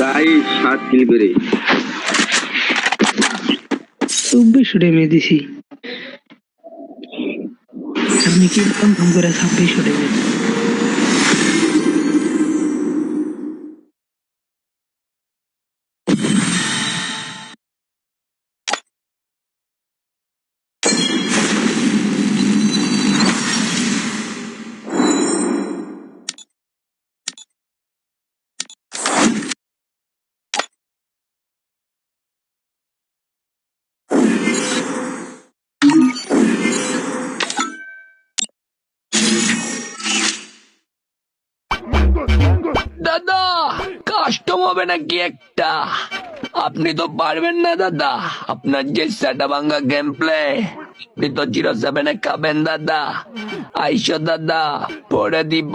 Guys সাত কিল করে চব্বিশ ডেমে দিছি। আপনি কি কনফার্ম করে ছাব্বিশশো ডেমে দাদা কাস্টম হবে নাকি একটা? আপনি তো পারবেন না, দাদা। আপনার যে সেটা ভাঙ্গা গেম প্লে আপনি তো জিরো সেভেনে খাবেন, দাদা। আইসো, দাদা, পরে দিব।